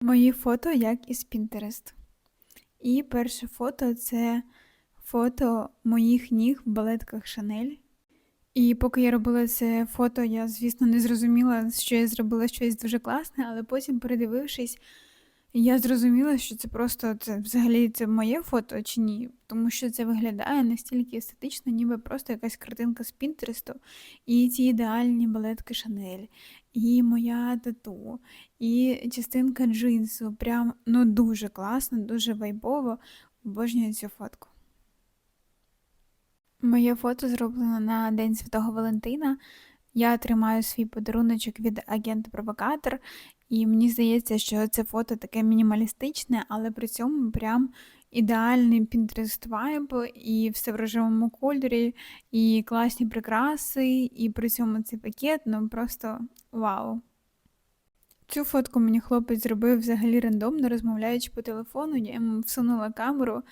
Мої фото як із Pinterest. І перше фото це фото моїх ніг в балетках Шанель. І поки я робила це фото, я, звісно, не зрозуміла, що я зробила щось дуже класне, але потім, передивившись, я зрозуміла, що це просто це взагалі це моє фото чи ні, тому що це виглядає настільки естетично, ніби просто якась картинка з Пінтересту, і ці ідеальні балетки Шанель, і моя тату, і частинка джинсу. Прям ну дуже класно, дуже вайбово. Обожнюю цю фотку. Моє фото зроблено на День Святого Валентина. Я тримаю свій подаруночок від агента-провокатор, і мені здається, що це фото таке мінімалістичне, але при цьому прям ідеальний Pinterest вайб, і все в рожевому кольорі, і класні прикраси, і при цьому цей пакет, ну просто вау. Цю фотку мені хлопець зробив взагалі рандомно, розмовляючи по телефону, я йому всунула камеру,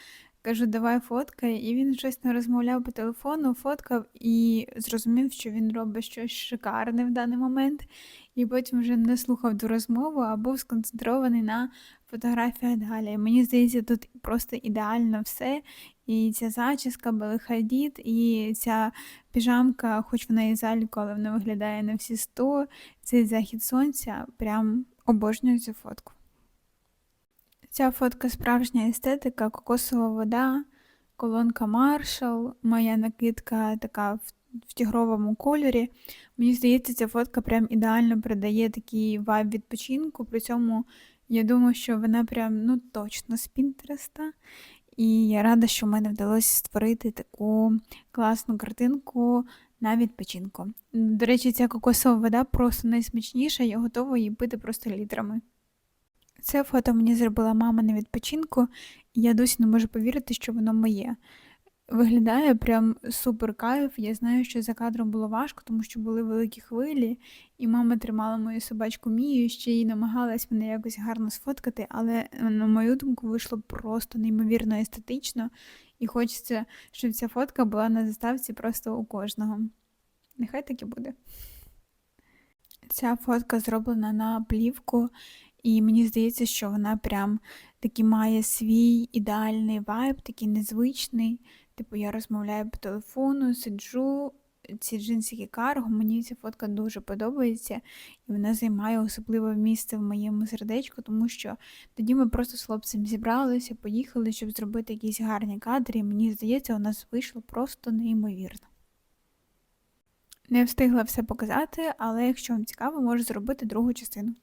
кажу, давай фоткай, і він щось не розмовляв по телефону, фоткав і зрозумів, що він робить щось шикарне в даний момент, і потім вже не слухав ту розмову, а був сконцентрований на фотографіях далі. Мені здається, тут просто ідеально все. І ця зачіска, Белихадід, і ця піжамка, хоч вона і зальку, але вона виглядає на всі сто. Цей захід сонця, прям обожнюю цю фотку. Ця фотка справжня естетика, кокосова вода, колонка Marshall, моя накидка така в, тігровому кольорі. Мені здається, ця фотка прям ідеально передає такий вайб відпочинку. При цьому я думаю, що вона прям ну точно з Пінтереста. І я рада, що в мене вдалося створити таку класну картинку на відпочинку. До речі, ця кокосова вода просто найсмачніша, я готова її пити просто літрами. Це фото мені зробила мама на відпочинку, і я досі не можу повірити, що воно моє. Виглядає прям супер кайф. Я знаю, що за кадром було важко, тому що були великі хвилі, і мама тримала мою собачку Мію, ще й намагалась мене якось гарно сфоткати, але, на мою думку, вийшло просто неймовірно естетично, і хочеться, щоб ця фотка була на заставці просто у кожного. Нехай так і буде. Ця фотка зроблена на плівку, і мені здається, що вона прям таки має свій ідеальний вайб, такий незвичний. Типу, я розмовляю по телефону, сиджу, ці джинсики карго, мені ця фотка дуже подобається, і вона займає особливе місце в моєму сердечку, тому що тоді ми просто з хлопцем зібралися, поїхали, щоб зробити якісь гарні кадри, і мені здається, у нас вийшло просто неймовірно. Не встигла все показати, але якщо вам цікаво, можу зробити другу частину.